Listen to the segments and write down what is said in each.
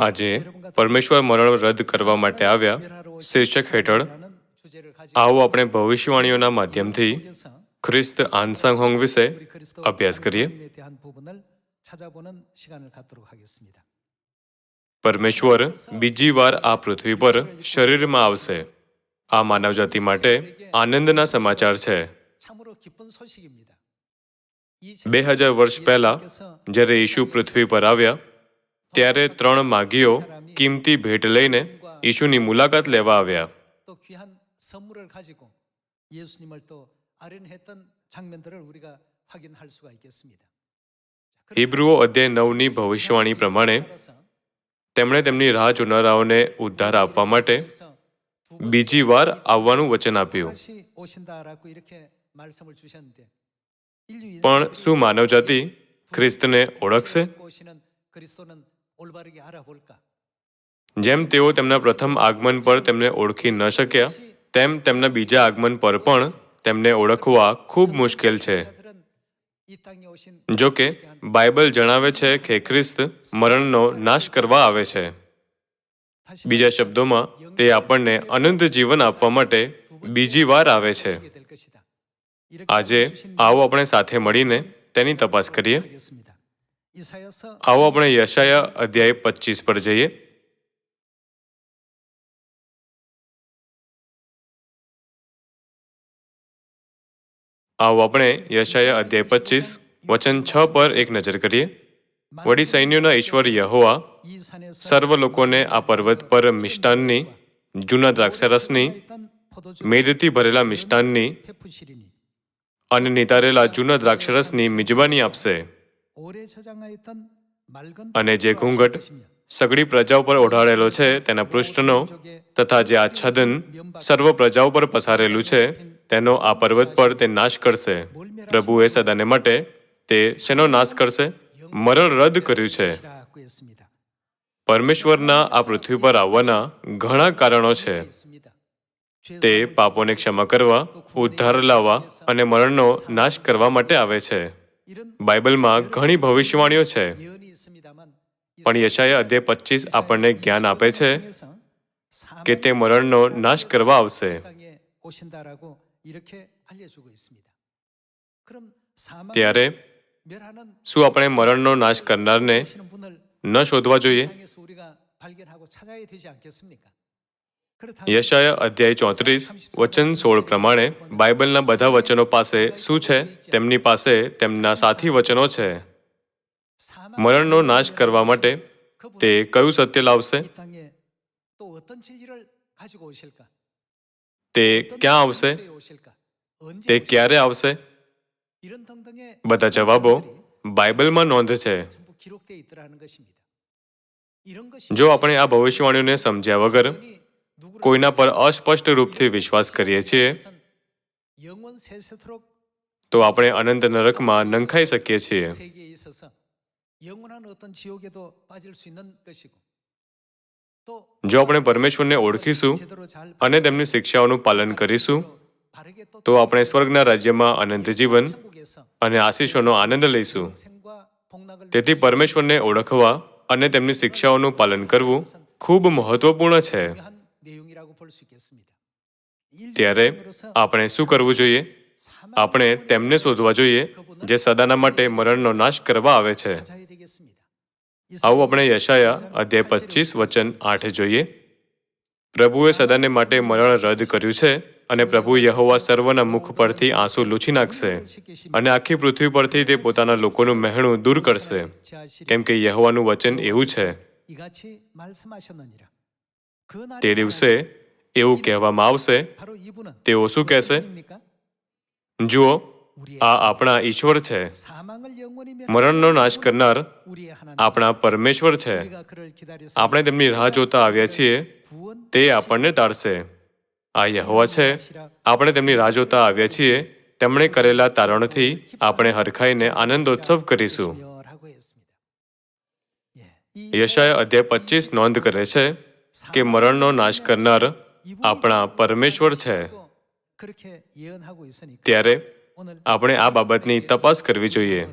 આજે પરમેશ્વર મરણ રદ કરવા માટે આવ્યા શીર્ષક હેઠળ, આવો આપણે ભવિષ્યવાણીઓના માધ્યમથી ખ્રિસ્ત આનસાંગ હોંગ વિશે અભ્યાસ કરીએ. પરમેશ્વર બીજી વાર આ પૃથ્વી પર શરીરમાં આવશે. આ માનવજાતિ માટે આનંદના સમાચાર છે. બે હજાર વર્ષ પહેલા જ્યારે ઈશુ પૃથ્વી પર આવ્યા ત્યારે ત્રણ માગીઓ કિંમતી ભેટ લઈને ઈશુની મુલાકાત લેવા આવ્યા હિબ્રુઓ અધ્યાય નવની ભવિષ્યવાણી પ્રમાણે તેમણે તેમની રાહ જોનારાઓને ઉદ્ધાર આપવા માટે બીજી વાર આવવાનું વચન આપ્યું પણ શું માનવજાતિ ખ્રિસ્તને ઓળખશે જેમ તેઓ તેમના પ્રથમ આગમન પર તેમને ઓળખી ન શક્યા, તેમ તેમના બીજા આગમન પર પણ તેમને ઓળખવા ખૂબ મુશ્કેલ છે. જો કે, બાઇબલ જણાવે છે કે ખ્રિસ્ત મરણનો નાશ કરવા આવે છે. બીજા શબ્દોમાં, તે આપણને અનંત જીવન આપવા માટે બીજી વાર આવે છે. આજે આવો આપણે સાથે મળીને તેની તપાસ કરીએ. આવો આપણે યશાયા અધ્યાય પચીસ પર જઈએ. આવો આપણે યશાયા અધ્યાય પચીસ, વચન છ પર એક નજર કરીએ. વડી સૈન્યોના ઈશ્વર યહોવા સર્વ લોકોને આ પર્વત પર મિષ્ટાનની, જૂના દ્રાક્ષરસની, મેદથી ભરેલા મિષ્ટાનની અને નિતારેલા જૂના દ્રાક્ષરસની મિજબાની આપશે. અને જે ઘૂંઘટ સગળી પ્રજા ઉપર ઓઢાડેલો છે તેના પૃષ્ઠનો તથા જે આચ્છાદન સર્વ પ્રજા ઉપર પસારેલું છે તેનો આ પર્વત પર તે નાશ કરશે. પ્રભુએ સદાને માટે તે શેનો નાશ કરશે? મરણ રદ કર્યું છે. પરમેશ્વરના આ પૃથ્વી પર આવવાના ઘણા કારણો છે. તે પાપોને ક્ષમા કરવા ઉદ્ધાર લાવવા અને મરણનો નાશ કરવા માટે આવે છે. બાઇબલમાં ઘણી ભવિષ્યવાણીઓ છે. પણ યશાયા અધ્યાય પચીસ આપણને જ્ઞાન આપે છે કે તે મરણનો નાશ કરવા આવશે. ત્યારે શું આપણે મરણનો નાશ કરનારને ન શોધવા જોઈએ? યશાયા અધ્યાય ચોત્રીસ, વચન સોળ પ્રમાણે બાઇબલના બધા વચનો પાસે શું છે? તેમની પાસે તેમના સાથી વચનો છે. મરણનો નાશ કરવા માટે તે કયું સત્ય લાવશે? તે ક્યાં આવશે? તે ક્યારે આવશે? બધા જવાબો બાઇબલમાં નોંધ છે. જો આપણે આ ભવિષ્યવાણીઓને સમજ્યા વગર કોઈના પર અસ્પષ્ટ રૂપથી વિશ્વાસ કરીએ છીએ? તો આપણે અનંત નરકમાં નંખાઈ શકીએ છીએ. જો આપણે પરમેશ્વરને ઓળખીશું અને તેમની શિક્ષાઓનું પાલન કરીશું તો આપણે સ્વર્ગના રાજ્યમાં અનંત જીવન અને આશીષોનો આનંદ લઈશું. તેથી પરમેશ્વરને ઓળખવા અને તેમની શિક્ષાઓનું પાલન કરવું ખૂબ મહત્વપૂર્ણ છે. ત્યારે આપણે શું કરવું જોઈએ? આપણે તેમને શોધવા જોઈએ જે સદાના માટે મરણનો નાશ કરવા આવે છે. આવું આપણે યશાયા અધ્યાય પચીસ વચન આઠ જોઈએ. પ્રભુએ સદાને માટે મરણ રદ કર્યું છે અને પ્રભુ યહોવા સર્વના મુખ પરથી આંસુ લૂછી નાખશે અને આખી પૃથ્વી પરથી તે પોતાના લોકોનું મહેણું દૂર કરશે. કેમ કે યહોવાનું વચન એવું છે. તે દિવસે એવું કહેવામાં આવશે? તેઓ શું કહેશે? જુઓ, આ આપણા ઈશ્વર છે. મરણનો નાશ કરનાર આપણા પરમેશ્વર છે. આપણે તેમની રાહ જોતા આવ્યા છીએ. તે આપણને તારશે. આ યહોવા છે. આપણે તેમની રાહ જોતા આવ્યા છીએ. તેમણે કરેલા તારણથી આપણે હરખાઈને આનંદોત્સવ કરીશું. યશાય અધ્યાય પચીસ નોંધ કરે છે કે મરણનો નાશ કરનાર આપણા પરમેશ્વર છે. ત્યારે આપણે આ બાબતની તપાસ કરવી જોઈએ.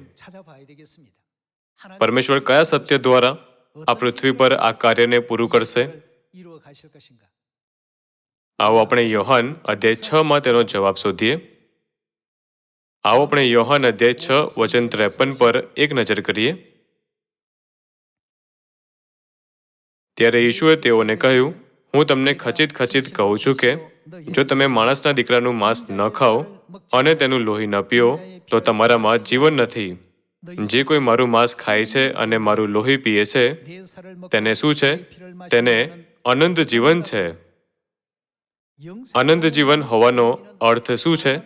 પરમેશ્વર કયા સત્ય દ્વારા આ પૃથ્વી પર આ કાર્યને પૂરું કરશે? આવો આપણે યોહન અધ્યાય છ માં તેનો જવાબ શોધીએ. આવો આપણે યોહન અધ્યાય છ વચન ત્રેપન પર એક નજર કરીએ. ત્યારે ઈશુએ તેઓને કહ્યું હું તમને ખચિત ખચિત કહું છું કે, જો તમે માણસના દીકરાનું માંસ ન ખાઓ અને તેનું લોહી ન પીઓ, તો તમારામાં જીવન નથી. જે કોઈ મારું માંસ ખાય છે અને મારું લોહી પીએ છે, તેને શું છે? તેને અનંત જીવન છે. અનંત જીવન હોવાનો અર્થ શું છે?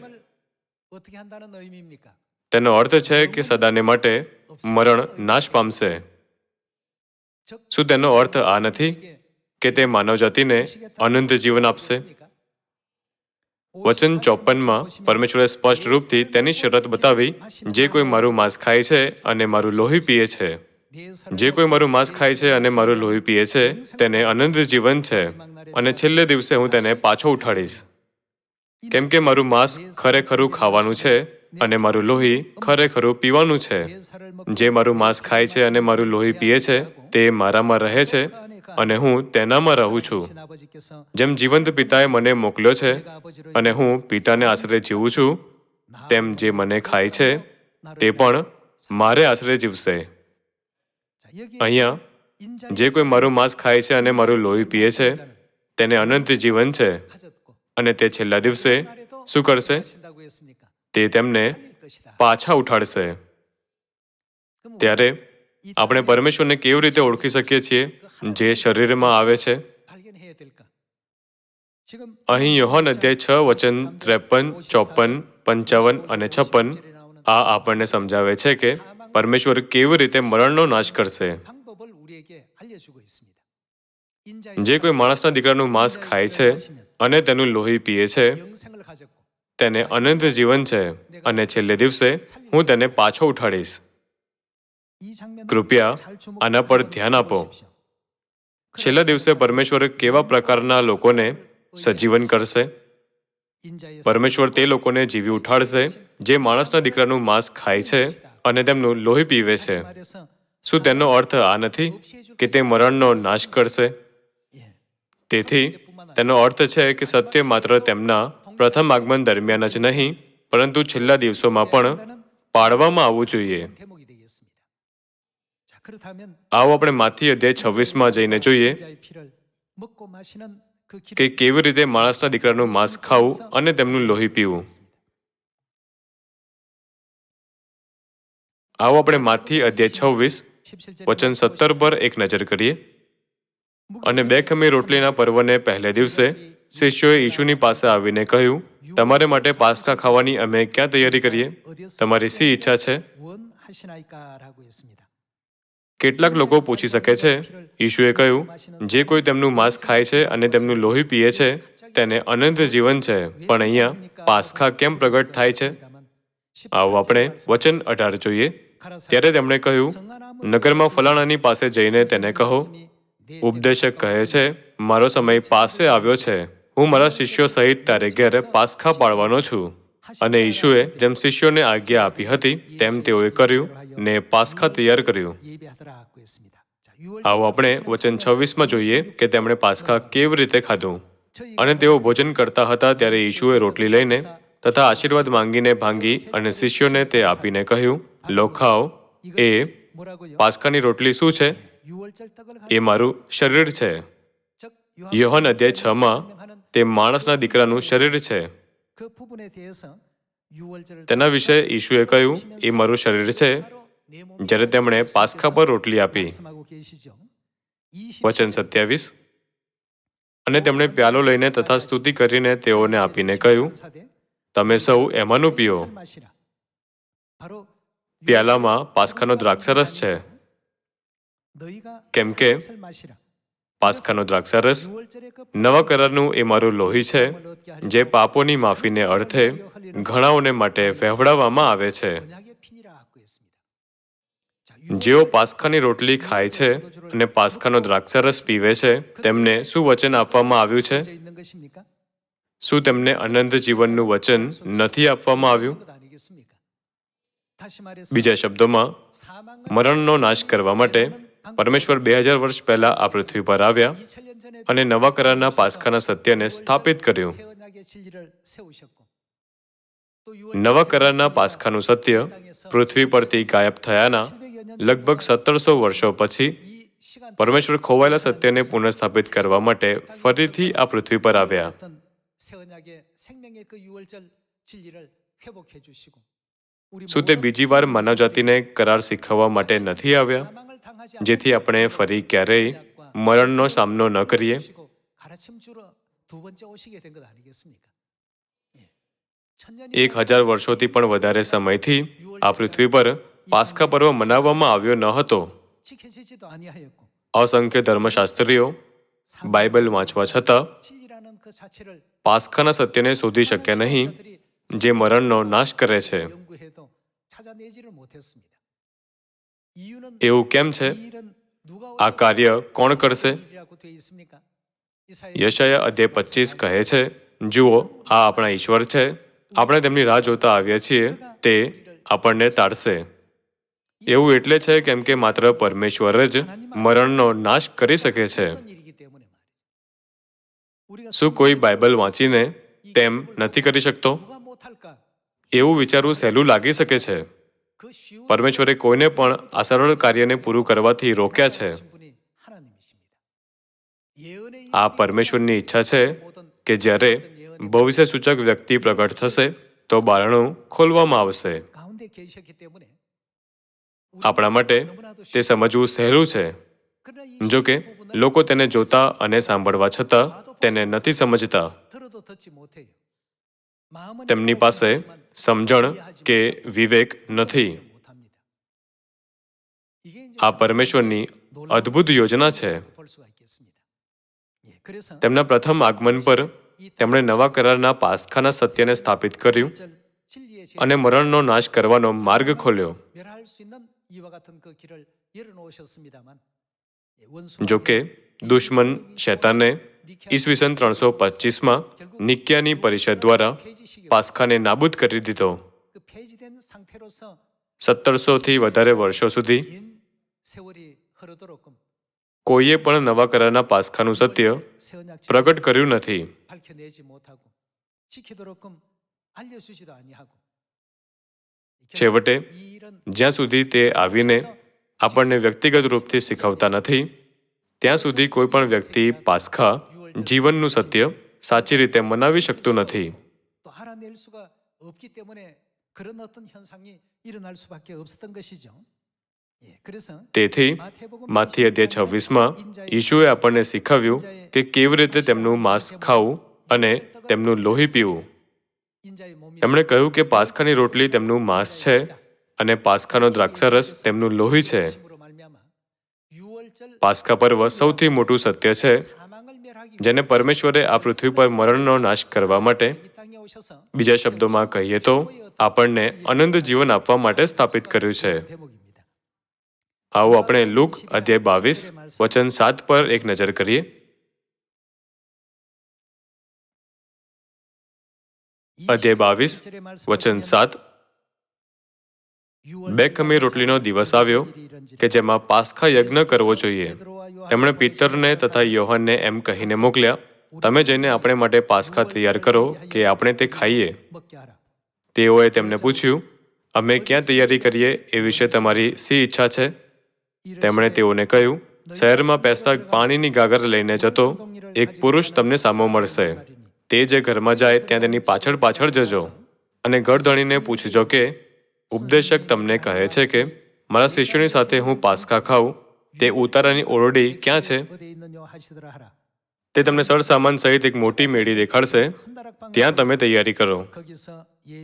તેનો અર્થ છે કે સદાને માટે મરણ નાશ પામશે. શું તેનો અર્થ આ નથી? કે તે માનવજાતિને અનંત જીવન આપશે? વચન ચોપનમાં પરમેશ્વરે સ્પષ્ટ રૂપથી તેની શરત બતાવી, જે કોઈ મારું માંસ ખાય છે અને મારું લોહી પીએ છે, જે કોઈ મારું માંસ ખાય છે અને મારું લોહી પીએ છે, તેને અનંત જીવન છે, અને છેલ્લે દિવસે હું તેને પાછો ઉઠાડીશ. કેમ કે મારું માંસ ખરેખરું ખાવાનું છે અને મારું લોહી ખરેખરું પીવાનું છે. જે મારું માંસ ખાય છે અને મારું લોહી પીએ છે, તે મારામાં રહે છે અને હું તેનામાં રહું છું. જેમ જીવંત પિતાએ મને મોકલ્યો છે અને હું પિતાને આશરે જીવું છું, તેમ જે મને ખાય છે, તે પણ મારે આશરે જીવશે. અહીંયા જે કોઈ મારું માંસ ખાય છે અને મારું લોહી પીએ છે, તેને અનંત જીવન છે અને તે છેલ્લા દિવસે શું કરશે? તે તેમને પાછા ઉઠાડશે. ત્યારે આપણે પરમેશ્વરને કેવી રીતે ઓળખી શકીએ છીએ? જે શરીરમાં આવે છે. અહીં યોહન અધ્યાય છ, વચન ત્રેપન, ચોપન, પંચાવન અને છપ્પન આ આપણને સમજાવે છે કે પરમેશ્વર કેવી રીતે મરણનો નાશ કરશે. જે કોઈ માણસના દીકરાનું માંસ ખાય છે અને તેનું લોહી પીએ છે, તેને અનંત જીવન છે અને છેલ્લે દિવસે હું તેને પાછો ઉઠાડીશ. કૃપયા આના પર ધ્યાન આપો. છેલ્લા દિવસે પરમેશ્વર કેવા પ્રકારના લોકોને સજીવન કરશે? પરમેશ્વર તે લોકોને જીવી ઉઠાડશે જે માણસના દીકરાનું માંસ ખાય છે અને તેમનું લોહી પીવે છે. શું તેનો અર્થ આ નથી કે તે મરણનો નાશ કરશે? તેથી તેનો અર્થ છે કે સત્ય માત્ર તેમના પ્રથમ આગમન દરમિયાન જ નહીં પરંતુ છેલ્લા દિવસોમાં પણ પાડવામાં આવવું જોઈએ. આવો આપણે માથી અધ્યાય છવ્વીસમાં જઈને જોઈએ કે કેવી રીતે માણસના દીકરાનું માંસ ખાવું અને તેમનું લોહી પીવું આવો આપણે માથી અધ્યાય છવ્વીસ વચન સત્તર પર એક નજર કરીએ અને બે ખમી રોટલીના પર્વને પહેલે દિવસે શિષ્યોએ ઈશુની પાસે આવીને કહ્યું તમારે માટે પાસ્કા ખાવાની અમે ક્યાં તૈયારી કરીએ? તમારી શી ઈચ્છા છે? કેટલાક લોકો પૂછી શકે છે, ઈશુએ કહ્યું, જે કોઈ તેમનું માંસ ખાય છે અને તેમનું લોહી પીએ છે, તેને અનંત જીવન છે. પણ અહીંયા પાસ્ખા કેમ પ્રગટ થાય છે? આવો આપણે વચન અઢાર જોઈએ. ત્યારે તેમણે કહ્યું, નગરમાં ફલાણાની પાસે જઈને તેને કહો. ઉપદેશક કહે છે, મારો સમય પાસે આવ્યો છે. હું મારા શિષ્યો સહિત તારે ઘેર પાસ્ખા પાડવાનો છું. અને ઈશુએ જેમ શિષ્યોને આજ્ઞા આપી હતી, તેમ તેઓએ કર્યું. ને પાસખા તૈયાર કર્યું. આવો આપણે વચન છવ્વીસમાં જોઈએ કે તેમણે પાસખા કેવી રીતે ખાધું. અને તેઓ ભોજન કરતા હતા ત્યારે ઈશુએ રોટલી લઈને તથા આશીર્વાદ માંગીને ભાંગી અને શિષ્યોને તે આપીને કહ્યું, લો, ખાઓ. એ, પાસ્ખાની રોટલી શું છે? એ મારું શરીર છે. યોહન અધ્યાય છ માં તે માણસના દીકરાનું શરીર છે. તેના વિશે ઈશુએ કહ્યું, એ મારું શરીર છે. જ્યારે તેમણે પાસખા પર રોટલી આપી, વચન સત્યાવીસ, અને તેમણે પ્યાલો લઈને તથા સ્તુતિ કરીને તેઓને આપીને કહ્યું, તમે સૌ એમાંનું પીઓ. પ્યાલામાં પાસખાનો દ્રાક્ષરસ છે. કેમ કે પાસખાનો દ્રાક્ષરસ નવા કરારનું એ મારું લોહી છે, જે પાપોની માફીને અર્થે ઘણાઓને માટે વહેવડાવવામાં આવે છે. જેઓ પાસખાની રોટલી ખાય છે અને પાસખાનો દ્રાક્ષરસ પીવે છે, તેમને શું વચન આપવામાં આવ્યું છે? શું તેમને અનંત જીવનનું વચન નથી આપવામાં આવ્યું? બીજા શબ્દોમાં, મરણનો નાશ કરવા માટે પરમેશ્વર બે હજાર વર્ષ પહેલા આ પૃથ્વી પર આવ્યા અને નવા કરારના પાસખાના સત્યને સ્થાપિત કર્યું. નવા કરારના પાસખાનું સત્ય પૃથ્વી પરથી ગાયબ થયાના લગભગ સત્તરસો વર્ષો પછી પરમેશ્વર ખોવાયેલા સત્યને પુનઃસ્થાપિત કરવા માટે ફરીથી આ પૃથ્વી પર આવ્યા. શું તે બીજી વાર માનવજાતિને કરાર શીખવવા માટે નથી આવ્યા? જેથી આપણે ફરી ક્યારેય મરણનો સામનો ન કરીએ? એક હજાર વર્ષોથી પણ વધારે સમયથી આ પૃથ્વી પર પાસ્કા પર્વ મનાવવામાં આવ્યો ન હતો. અસંખ્ય ધર્મશાસ્ત્રીઓ બાઇબલ વાંચવા છતાં પાસ્કાના સત્યને શોધી શક્યા નહીં જે મરણનો નાશ કરે છે. એવું કેમ છે? આ કાર્ય કોણ કરશે? યશયા અધ્યાય પચીસ કહે છે જુઓ આ આપણા ઈશ્વર છે. આપણે તેમની રાહ જોતા આવ્યા છીએ. તે આપણને તાળશે એવું એટલે છે કેમ કે માત્ર પરમેશ્વર જ મરણનો નાશ કરી શકે છે. શું કોઈ બાઇબલ વાંચીને તેમ નથી કરી શકતો? એવું વિચારવું સહેલું લાગી શકે છે. પરમેશ્વરે કોઈને પણ આ સરળ કાર્યને પૂરું કરવાથી રોક્યા છે. આ પરમેશ્વરની ઈચ્છા છે કે જ્યારે ભવિષ્ય સૂચક વ્યક્તિ પ્રગટ થશે, તો બારણું ખોલવામાં આવશે. આપણા માટે તે સમજવું સહેલું છે. જો કે, લોકો તેને જોતા અને સાંભળવા છતાં તેને નથી સમજતા. તેમની પાસે સમજણ કે વિવેક નથી. આ પરમેશ્વરની અદ્ભુત યોજના છે. તેમના પ્રથમ આગમન પર તેમણે નવા કરારના પાસખાના સત્યને સ્થાપિત કર્યું અને મરણનો નાશ કરવાનો માર્ગ ખોલ્યો. જોકે દુશ્મન શૈતાને ઈસવીસન ત્રણસો પચીસમાં નિક્યાની પરિષદ દ્વારા પાસ્ખાને નાબૂદ કરી દીધો સત્તરસોથી વધારે વર્ષો સુધી કોઈએ પણ નવા કરારના પાસખાનું સત્ય પ્રગટ કર્યું નથી છેવટે, જ્યાં સુધી તે આવીને આપણને વ્યક્તિગત રૂપથી શીખવતા નથી, ત્યાં સુધી કોઈ પણ વ્યક્તિ પાસખા જીવનનું સત્ય સાચી રીતે મનાવી શકતું નથી. તેથી, માથી અધ્યાય છવ્વીસમાં ઈશુએ આપણને શીખવ્યું કે કેવી રીતે તેમનું માંસ ખાવું અને તેમનું લોહી પીવું. એમણે કહ્યું કે પાસખાની રોટલી તેમનું માંસ છે અને પાસખાનો દ્રાક્ષરસ તેમનું લોહી છે. પાસખા પર્વ સૌથી મોટું સત્ય છે જેને પરમેશ્વરે આ પૃથ્વી પર મરણનો નાશ કરવા માટે બીજા શબ્દોમાં કહીએ તો આપણને અનંત જીવન આપવા માટે સ્થાપિત કર્યું છે. આવું આપણે લુક અધ્યાય બાવીસ વચન સાત પર એક નજર કરીએ. અધ્યાય બાવીસ, વચન સાત. બે ખમી રોટલીનો દિવસ આવ્યો કે જેમાં પાસખા યજ્ઞ કરવો જોઈએ. તેમણે પિત્તરને તથા યોહનને એમ કહીને મોકલ્યા, તમે જઈને આપણે માટે પાસખા તૈયાર કરો કે આપણે તે ખાઈએ. તેઓએ તેમને પૂછ્યું, અમે ક્યાં તૈયારી કરીએ એ વિશે તમારી સી ઈચ્છા છે? તેમણે તેઓને કહ્યું, શહેરમાં પેસતા પાણીની ગાગર લઈને જતો એક પુરુષ તમને સામો મળશે. તે જે ઘરમાં જાય ત્યાં તેની પાછળ પાછળ જજો અને ગળધણીને પૂછજો કે, ઉપદેશક તમને કહે છે કે, મારા શિષ્યોની સાથે હું પાસ્કા ખાઉં? તે ઉતારાની ઓરડી ક્યાં છે? તે તમને સરસામાન સહિત એક મોટી મેળી દેખાડશે. ત્યાં તમે તૈયારી કરો.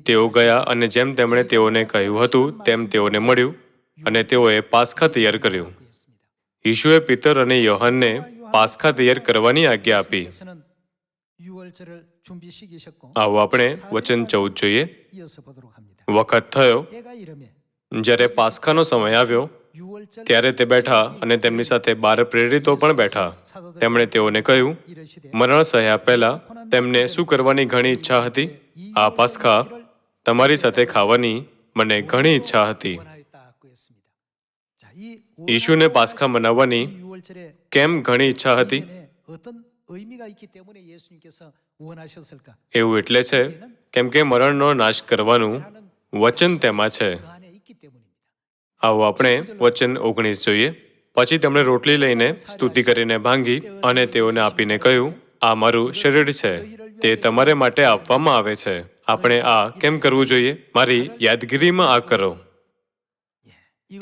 તેઓ ગયા અને જેમ તેમણે તેઓને કહ્યું હતું, તેમ તેઓને મળ્યું અને તેઓએ પાસ્ખા તૈયાર કર્યું. ઈશુએ પિતર અને યોહનને પાસ્ખા તૈયાર કરવાની આજ્ઞા આપી. આવો આપણે વચન ચૌદ જોઈએ વખત થયો જ્યારે પાસખાનો સમય આવ્યો ત્યારે તે બેઠા અને તેમની સાથે બાર પ્રેરિતો પણ બેઠા. તેમણે તેઓને કહ્યું મરણ સહ્યા પહેલા તેમને શું કરવાની ઘણી ઈચ્છા હતી? આ પાસખા તમારી સાથે ખાવાની મને ઘણી ઈચ્છા હતી. ઈશુને પાસખા મનાવવાની કેમ ઘણી ઈચ્છા હતી? એવું એટલે છે કેમ કે મરણનો નાશ કરવાનું વચન તેમાં છે. આવો આપણે વચન ઓગણીસ જોઈએ. પછી તેમણે રોટલી લઈને સ્તુતિ કરીને ભાંગી અને તેઓને આપીને કહ્યું આ મારું શરીર છે તે તમારે માટે આપવામાં આવે છે. આપણે આ કેમ કરવું જોઈએ? મારી યાદગીરીમાં આ કરો.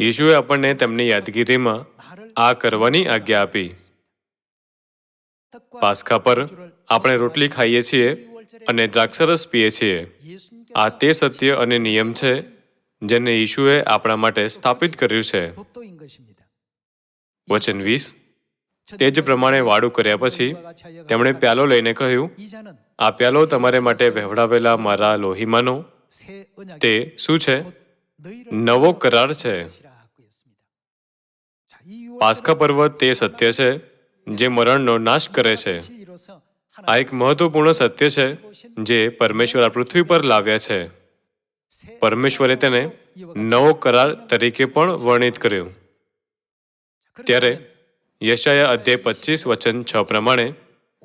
યીશુએ આપણને તેમની યાદગીરીમાં આ કરવાની આજ્ઞા આપી. પાસ્કા પર આપણે રોટલી ખાઈએ છીએ અને દ્રાક્ષરસ પીએ છીએ. આ તે સત્ય અને નિયમ છે જેને ઈશુએ આપણા માટે સ્થાપિત કર્યું છે. વચન વીસ. તે જ પ્રમાણે વાડું કર્યા પછી તેમણે પ્યાલો લઈને કહ્યું, આ પ્યાલો તમારે માટે વહેવડાવેલા મારા લોહીમાનો. તે શું છે? નવો કરાર છે. પાસ્કા પર્વત તે સત્ય છે જે મરણનો નાશ કરે છે. આ એક મહત્વપૂર્ણ સત્ય છે જે પરમેશ્વર આ પૃથ્વી પર લાવ્યા છે. પરમેશ્વરે તેને નવો કરાર તરીકે પણ વર્ણિત કર્યું. ત્યારે યશાયા અધ્યાય પચીસ વચન છ પ્રમાણે,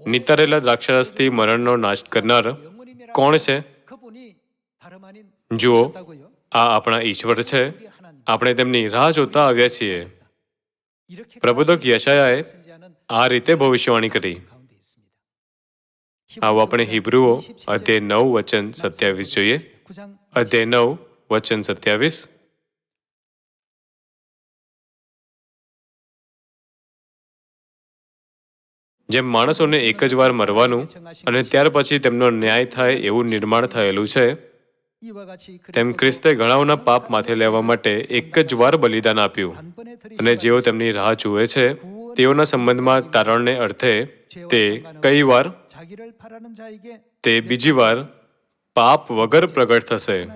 નિતારેલા દ્રાક્ષરસથી મરણનો નાશ કરનાર કોણ છે? જુઓ, આ આપણા ઈશ્વર છે. આપણે તેમની રાહ જોતા આવ્યા છીએ. પ્રબોધક યશાયાએ આ રીતે ભવિષ્યવાણી કરી. આવો આપણે હિબ્રુઓ અધ્યાય નવ, વચન સત્યાવીસ જોઈએ. અધ્યાય નવ, વચન સત્યાવીસ. જેમ માણસોને એક જ વાર મરવાનું અને ત્યાર પછી તેમનો ન્યાય થાય એવું નિર્માણ થયેલું છે, તેમ ખ્રિસ્તે ઘણાઓના પાપ માથે લેવા માટે એક જ વાર બલિદાન આપ્યું અને જેઓ તેમની રાહ જુએ છે તેઓના સંબંધમાં તારણને અર્થે તે કઈ વાર? તે બીજી વાર પાપ વગર પ્રગટ થશે.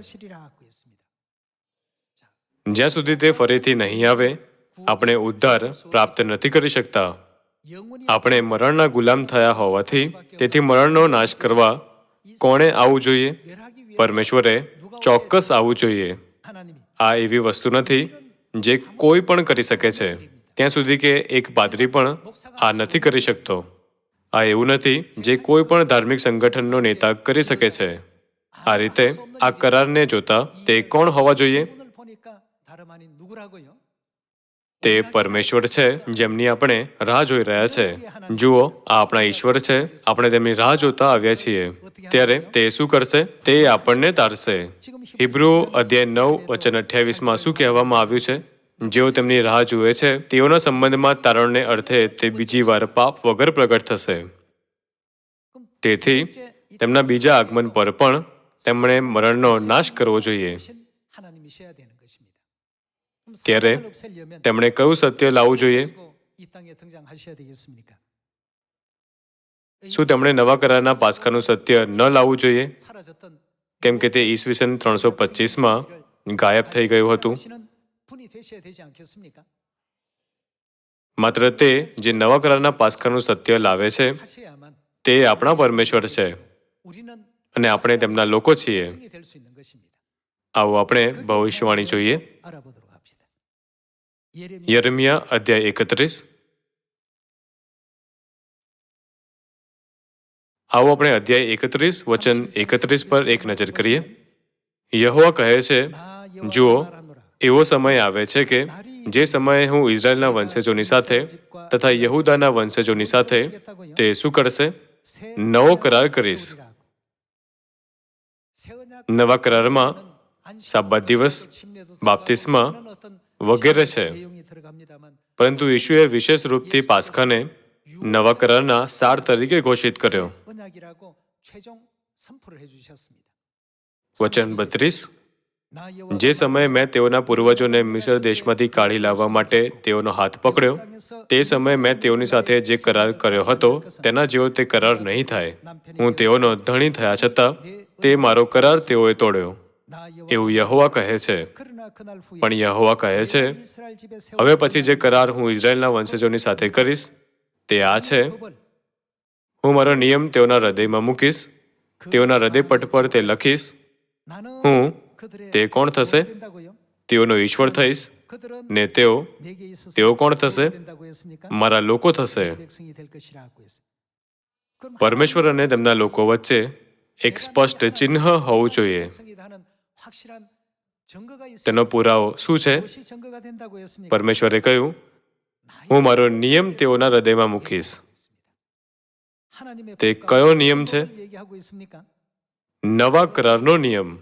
જ્યાં સુધી તે ફરીથી નહીં આવે, આપણે ઉદ્ધાર પ્રાપ્ત નથી કરી શકતા. આપણે મરણના ગુલામ થયા હોવાથી તેથી મરણનો નાશ કરવા કોણે આવવું જોઈએ? પરમેશ્વરે ચોક્કસ આવવું જોઈએ. આ એવી વસ્તુ નથી જે કોઈ પણ કરી શકે છે. ત્યાં સુધી કે એક પાદરી પણ આ નથી કરી શકતો. આ એવું નથી જે કોઈ પણ ધાર્મિક સંગઠનનો નેતા કરી શકે છે. આ રીતે આ કરારને જોતા તે કોણ હોવા જોઈએ? તે પરમેશ્વર છે જેમની આપણે રાહ જોઈ રહ્યા છે. જુઓ, આ આપણા ઈશ્વર છે. આપણે તેમની રાહ જોતા આવ્યા છીએ. ત્યારે તે શું કરશે? તે આપણને તારશે. હિબ્રુ અધ્યાય નવ વચન અઠ્યાવીસમાં શું કહેવામાં આવ્યું છે? જેઓ તેમની રાહ જુએ છે, તેઓના સંબંધમાં તારણને અર્થે તે બીજી વાર પાપ વગર પ્રગટ થશે. તેથી, તેમના બીજા આગમન પર પણ તેમણે મરણનો નાશ કરવો જોઈએ. ત્યારે તેમણે કયું સત્ય લાવવું જોઈએ? શું તેમણે નવા કરારના પાસકાનું સત્ય ન લાવવું જોઈએ? કેમ કે તે ઈસવીસન ત્રણસો પચીસમાં ગાયબ થઈ ગયું હતું. માત્ર તે જે નવા કરારના પાસકાનું સત્ય લાવે છે તે આપણા પરમેશ્વર છે અને આપણે તેમના લોકો છીએ આવું આપણે ભવિષ્યવાણી જોઈએ યરમિયા અધ્યાય એકત્રીસ આવો આપણે અધ્યાય એકત્રીસ વચન એકત્રીસ પર એક નજર કરીએ યહોવા કહે છે જુઓ એવો સમય આવે છે કે જે સમયે હું ઇઝરાયલના વંશજોની સાથે તથા યહુદાના વંશજોની સાથે તે શું કરશે? નવો કરાર કરીશ. નવા કરારમાં સાબત દિવસ, બાપ્તિસ્મા વગેરે છે. પરંતુ ઈશુએ વિશેષ રૂપથી પાસખાને નવા કરારના સાર તરીકે ઘોષિત કર્યો. વચન બત્રીસ. જે સમયે મેં તેઓના પૂર્વજોને મિસર દેશમાંથી કાઢી લાવવા માટે તેઓનો હાથ પકડ્યો, તે સમયે મેં તેઓની સાથે જે કરાર કર્યો હતો તેના જેવો તે કરાર નહીં થાય. હું તેઓનો ધણી થયા છતાં તે મારો કરાર તેઓએ તોડ્યો. એવું યહોવા કહે છે. પણ યહોવા કહે છે, હવે પછી જે કરાર હું ઇઝરાયલના વંશજોની સાથે કરીશ, તે આ છે. હું મારો નિયમ તેઓના હૃદયમાં મૂકીશ, તેઓના હૃદય પટ પર તે લખીશ. હું તે કોણ થશે? તેઓનો ઈશ્વર થઈશ ને તેઓ તેઓ કોણ થશે? મારા લોકો થશે. પરમેશ્વર અને તેમના લોકો વચ્ચે એક સ્પષ્ટ ચિહ્ન હોવું જોઈએ. તેનો પુરાવો શું છે? પરમેશ્વરે કહ્યું, હું મારો નિયમ તેઓના હૃદયમાં મૂકીશ. તે કયો નિયમ છે? નવા કરારનો નિયમ.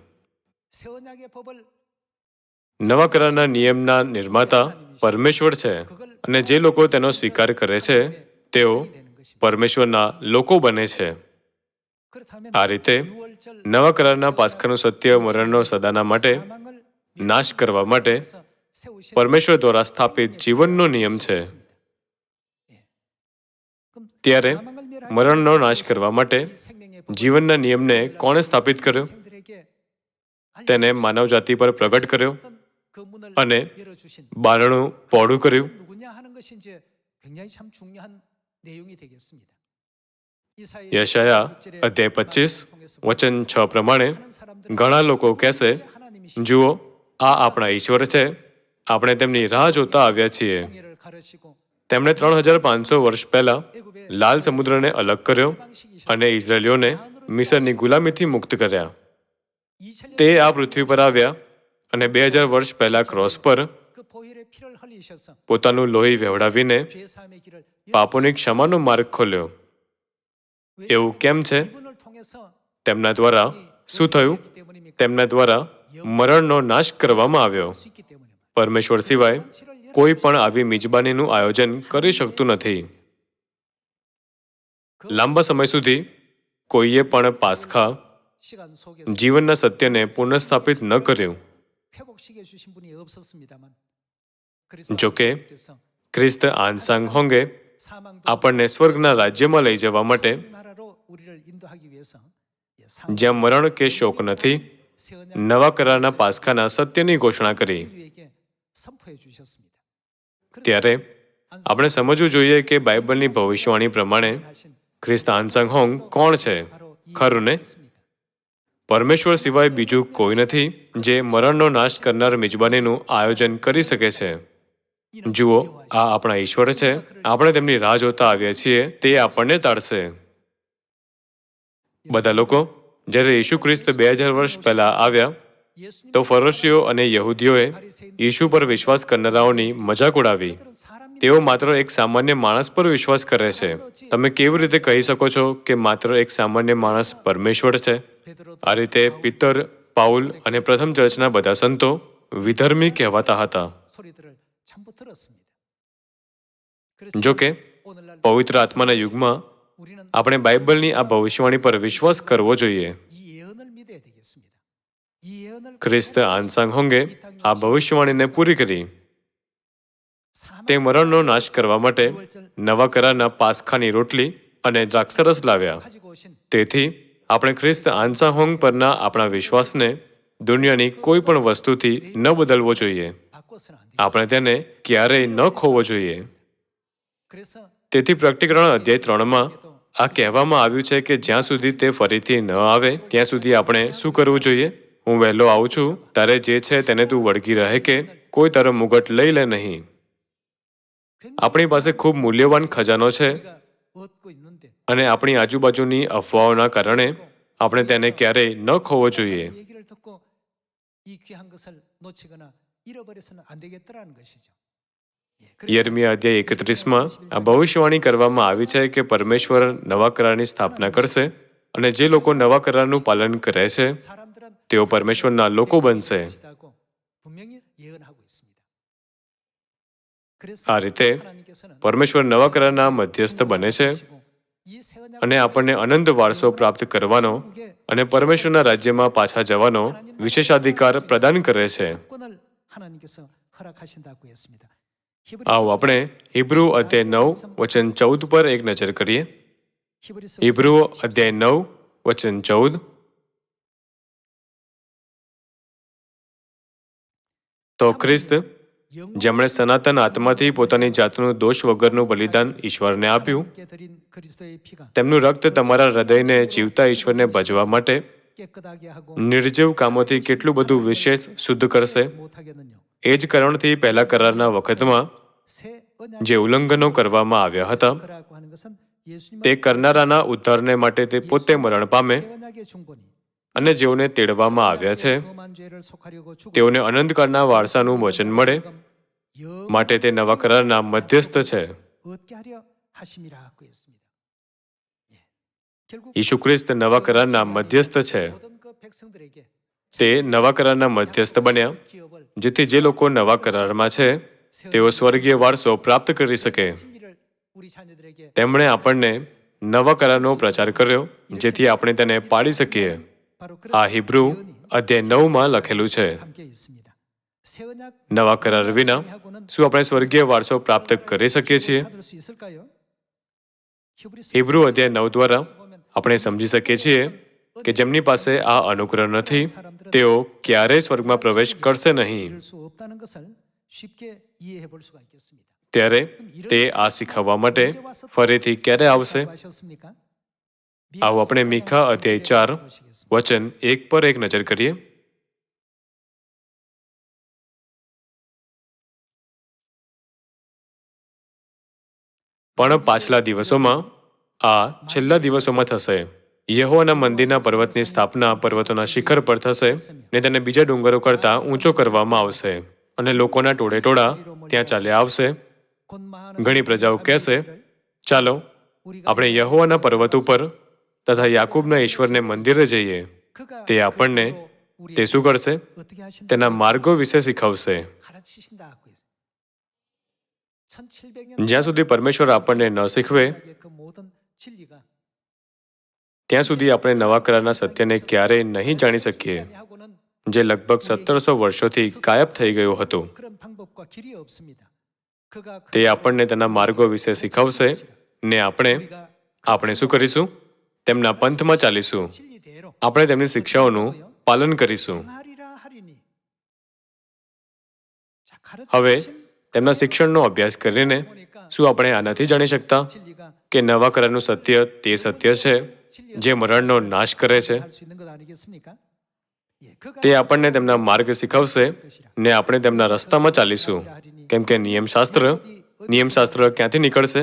નવા કરારના નિયમના નિર્માતા પરમેશ્વર છે અને જે લોકો તેનો સ્વીકાર કરે છે તેઓ પરમેશ્વરના લોકો બને છે. આ રીતે નવા કરારના પાસખાનું સત્ય મરણનો સદાના માટે નાશ કરવા માટે પરમેશ્વર દ્વારા સ્થાપિત જીવનનો નિયમ છે. ત્યારે મરણનો નાશ કરવા માટે જીવનના નિયમને કોણે સ્થાપિત કર્યો? તેને માનવજાતિ પર પ્રગટ કર્યો અને બારણું પોળું કર્યું. યશાયા અધ્યાય પચીસ, વચન છ પ્રમાણે ઘણા લોકો કહેશે, જુઓ, આ આપણા ઈશ્વર છે. આપણે તેમની રાહ જોતા આવ્યા છીએ. તેમણે ત્રણ હજાર પાંચસો વર્ષ પહેલા લાલ સમુદ્રને અલગ કર્યો અને ઇઝરાયલીઓને મિસરની ગુલામીથી મુક્ત કર્યા. તે આ પૃથ્વી પર આવ્યા અને બે હજાર વર્ષ પહેલા ક્રોસ પર પોતાનું લોહી વહેવડાવીને પાપોની ક્ષમાનો માર્ગ ખોલ્યો. એવું કેમ છે? તેમના દ્વારા શું થયું? તેમના દ્વારા મરણનો નાશ કરવામાં આવ્યો. પરમેશ્વર સિવાય કોઈ પણ આવી મિજબાનીનું આયોજન કરી શકતું નથી. લાંબા સમય સુધી કોઈએ પણ પાસખા જીવનના સત્યને પુનઃસ્થાપિત ન કર્યું. જોકે ખ્રિસ્ત આનસાંગ હોંગે આપણને સ્વર્ગના રાજ્યમાં લઈ જવા માટે જ્યાં મરણ કે શોક નથી નવા કરારના પાસખાના સત્યની ઘોષણા કરી. ત્યારે આપણે સમજવું જોઈએ કે બાઇબલની ભવિષ્યવાણી પ્રમાણે ખ્રિસ્ત આનસંગ હોંગ કોણ છે? ખરું ને પરમેશ્વર સિવાય બીજું કોઈ નથી જે મરણનો નાશ કરનાર મિજબાનીનું આયોજન કરી શકે છે. જુઓ, આ આપણા ઈશ્વર છે. આપણે તેમની રાહ જોતા આવ્યા છીએ. તે આપણને તાળશે બધા લોકો, જ્યારે ઈસુ ખ્રિસ્ત બે હજાર વર્ષ પહેલા આવ્યા, તો ફરસીઓ અને યહૂદીઓએ ઈશુ પર વિશ્વાસ કરનારાઓની મજાક ઉડાવી. તેઓ માત્ર એક સામાન્ય માણસ પર વિશ્વાસ કરે છે. તમે કેવી રીતે કહી શકો છો કે માત્ર એક સામાન્ય માણસ પરમેશ્વર છે? આ રીતે પિત્તર પાઉલ અને પ્રથમ ચર્ચના બધા સંતો વિધર્મી કહેવાતા હતા. જો કે પવિત્ર આત્માના યુગમાં આપણે બાઇબલની આ ભવિષ્યવાણી પર વિશ્વાસ કરવો જોઈએ. ખ્રિસ્ત આનસાંગ હોંગે આ ભવિષ્યવાણીને પૂરી કરી. તે મરણનો નાશ કરવા માટે નવા કરારના પાસખાની રોટલી અને દ્રાક્ષરસ લાવ્યા. તેથી આપણે ખ્રિસ્ત આનસા હોંગ પરના આપણા વિશ્વાસને દુનિયાની કોઈ પણ વસ્તુથી ન બદલવો જોઈએ. આપણે તેને ક્યારેય ન ખોવો જોઈએ. તેથી પ્રકટીકરણ અધ્યાય ત્રણમાં આ કહેવામાં આવ્યું છે કે જ્યાં સુધી તે ફરીથી ન આવે, ત્યાં સુધી આપણે શું કરવું જોઈએ? હું વહેલો આવું છું. તારે જે છે તેને તું વળગી રહે કે કોઈ તારો મુગટ લઈ લે નહીં. આપણી પાસે ખૂબ મૂલ્યવાન ખજાનો છે અને આપણી આજુબાજુની અફવાઓના કારણે આપણે તેને ક્યારેય ન ખોવો જોઈએ. યર્મિયા અધ્યાય એકત્રીસમાં આ ભવિષ્યવાણી કરવામાં આવી છે કે પરમેશ્વર નવા કરારની સ્થાપના કરશે અને જે લોકો નવા કરારનું પાલન કરે છે, તેઓ પરમેશ્વરના લોકો બનશે. આ રીતે પરમેશ્વર નવા કરારના મધ્યસ્થ બને છે અને આપણને અનંત વારસો પ્રાપ્ત કરવાનો અને પરમેશ્વરના રાજ્યમાં પાછા જવાનો વિશેષાધિકાર પ્રદાન કરે છે. આવો આપણે હિબ્રુ અધ્યાય નવ વચન ચૌદ પર એક નજર કરીએ. હિબ્રુ અધ્યાય નવ વચન ચૌદ. તો ખ્રિસ્ત જેમણે સનાતન આત્માથી પોતાની જાતનું દોષ વગરનું બલિદાન ઈશ્વરને આપ્યું. તેમનું રક્ત તમારા હૃદયને જીવતા ઈશ્વરને ભજવા માટે નિર્જીવ કામોથી કેટલું બધું વિશેષ શુદ્ધ કરશે? એ જ કારણથી પહેલા કરારના વખતમાં જે ઉલ્લંઘનો કરવામાં આવ્યા હતા તે કરનારાના ઉદ્ધારને માટે તે પોતે મરણ પામે. અને જેઓને તેડવામાં આવ્યા છે, તેઓને અનંત કાળના વારસાનું વચન મળે માટે તે નવા કરારના મધ્યસ્થ છે. ઈસુ ખ્રિસ્ત નવા કરારના મધ્યસ્થ છે. તે નવા કરારના મધ્યસ્થ બન્યા, જેથી જે લોકો નવા કરારમાં છે, તેઓ સ્વર્ગીય વારસો પ્રાપ્ત કરી શકે. તેમણે આપણને નવા કરારનો પ્રચાર કર્યો, જેથી આપણે તેને પાડી શકીએ. આ હિબ્રુ અધ્યાય નવમાં લખેલું છે. નવા કરાર વિના શું આપણે સ્વર્ગીય વારસો પ્રાપ્ત કરી શકીએ છીએ? હિબ્રુ અધ્યાય નવ દ્વારા આપણે સમજી શકીએ છીએ કે જેમની પાસે આ અનુગ્રહ નથી, તેઓ ક્યારેય સ્વર્ગમાં પ્રવેશ કરશે નહીં. ત્યારે તે આ શીખવવા માટે ફરીથી ક્યારે આવશે? આવો આપણે મીખા અધ્યાય ચાર, વચન એક પર એક નજર કરીએ. પણ પાછલા દિવસોમાં, આ છેલ્લા દિવસોમાં થશે. યહોવાના મંદિરના પર્વતની સ્થાપના પર્વતોના શિખર પર થશે ને તેને બીજા ડુંગરો કરતાં ઊંચો કરવામાં આવશે અને લોકોના ટોળે ટોળા ત્યાં ચાલ્યા આવશે. ઘણી પ્રજાઓ કહેશે, ચાલો, આપણે યહોવાના પર્વત ઉપર તથા યાકૂબના ઈશ્વરને મંદિરે જઈએ. તે આપણને તે શું કરશે? તેના માર્ગો વિશે શીખવશે. જ્યાં સુધી પરમેશ્વર આપણને ન શીખવે, ત્યાં સુધી આપણે નવા કરારના સત્યને ક્યારેય નહીં જાણી શકીએ, જે લગભગ સત્તરસો વર્ષોથી ગાયબ થઈ ગયું હતું. તે આપણને તેના માર્ગો વિશે શીખવશે ને આપણે આપણે શું કરીશું? તેમના પંથમાં ચાલીશું. આપણે તેમની શિક્ષાઓનું પાલન કરીશું. હવે તેમના શિક્ષણનો અભ્યાસ કરીને શું આપણે આ નથી જાણી શકતા કે નવા કરારનું સત્ય તે સત્ય છે, જે મરણનો નાશ કરે છે? તે આપણને તેમના માર્ગ શીખવશે ને આપણે તેમના રસ્તામાં ચાલીશું. કેમ કે નિયમશાસ્ત્ર નિયમશાસ્ત્ર ક્યાંથી નીકળશે?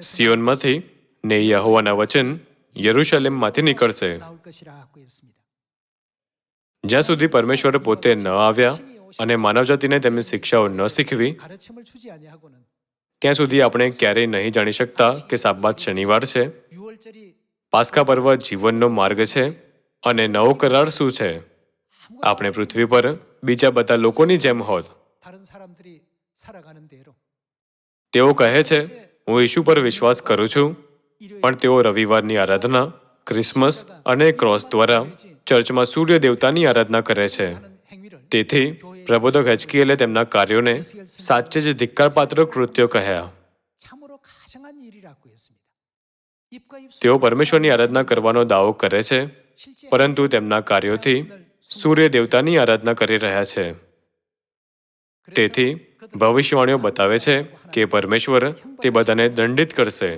સિયોનમાંથી, ને યહોવાના વચન યરુશલેમમાંથી નીકળશે. જ્યાં સુધી પરમેશ્વર પોતે ન આવ્યા અને માનવજાતિને તેમની શિક્ષાઓ ન શીખવી, ત્યાં સુધી આપણે ક્યારેય નહીં જાણી શકતા કે સાબાત શનિવાર છે. પાસ્કા પર્વ જીવનનો માર્ગ છે અને નવો કરાર શું છે? આપણે પૃથ્વી પર બીજા બધા લોકોની જેમ હોત. તેઓ કહે છે, હું ઈશુ પર વિશ્વાસ કરું છું પણ તેઓ રવિવારની આરાધના, ક્રિસમસ અને ક્રોસ દ્વારા ચર્ચમાં સૂર્ય દેવતાની આરાધના કરે છે. તેથી પ્રબોધક હેચકીએલે તેમના કાર્યોને સાચે જ ધિક્કારપાત્ર કૃત્યો કહ્યા. તેઓ પરમેશ્વરની આરાધના કરવાનો દાવો કરે છે, પરંતુ તેમના કાર્યોથી સૂર્ય દેવતાની આરાધના કરી રહ્યા છે. તેથી ભવિષ્યવાણીઓ બતાવે છે કે પરમેશ્વર તે બધાને દંડિત કરશે.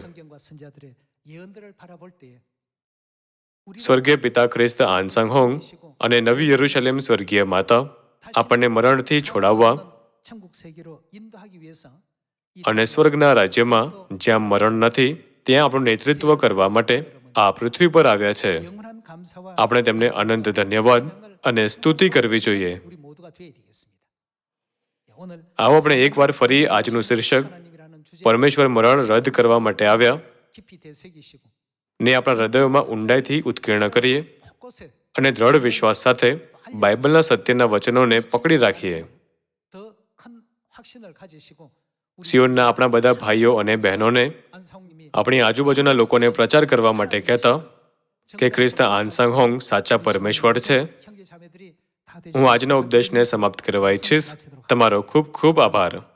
સ્વર્ગીય પિતા ખ્રિસ્ત આનસંગ હોંગ અને નવી યરુશલેમ સ્વર્ગીય માતા આપણને મરણથી છોડાવવા અને સ્વર્ગના રાજ્યમાં જ્યાં મરણ નથી, ત્યાં આપણું નેતૃત્વ કરવા માટે આ પૃથ્વી પર આવ્યા છે. આપણે તેમને અનંત ધન્યવાદ અને સ્તુતિ કરવી જોઈએ. આવો આપણે એકવાર ફરી આજનું શીર્ષક પરમેશ્વર મરણ રદ કરવા માટે આવ્યા. ને આપણા હૃદયોમાં ઊંડાઈથી ઉત્કીર્ણ કરીએ અને દ્રઢ વિશ્વાસ સાથે બાઇબલના સત્યના વચનોને પકડી રાખીએ. સિયોનના આપણા બધા ભાઈઓ અને બહેનોને આપણી આજુબાજુના લોકોને પ્રચાર કરવા માટે કહેતા કે ખ્રિસ્ત આનસાંગ હોંગ સાચા પરમેશ્વર છે. હું આજના ઉપદેશને સમાપ્ત કરવા ઈચ્છીશ. તમારો ખૂબ ખૂબ આભાર.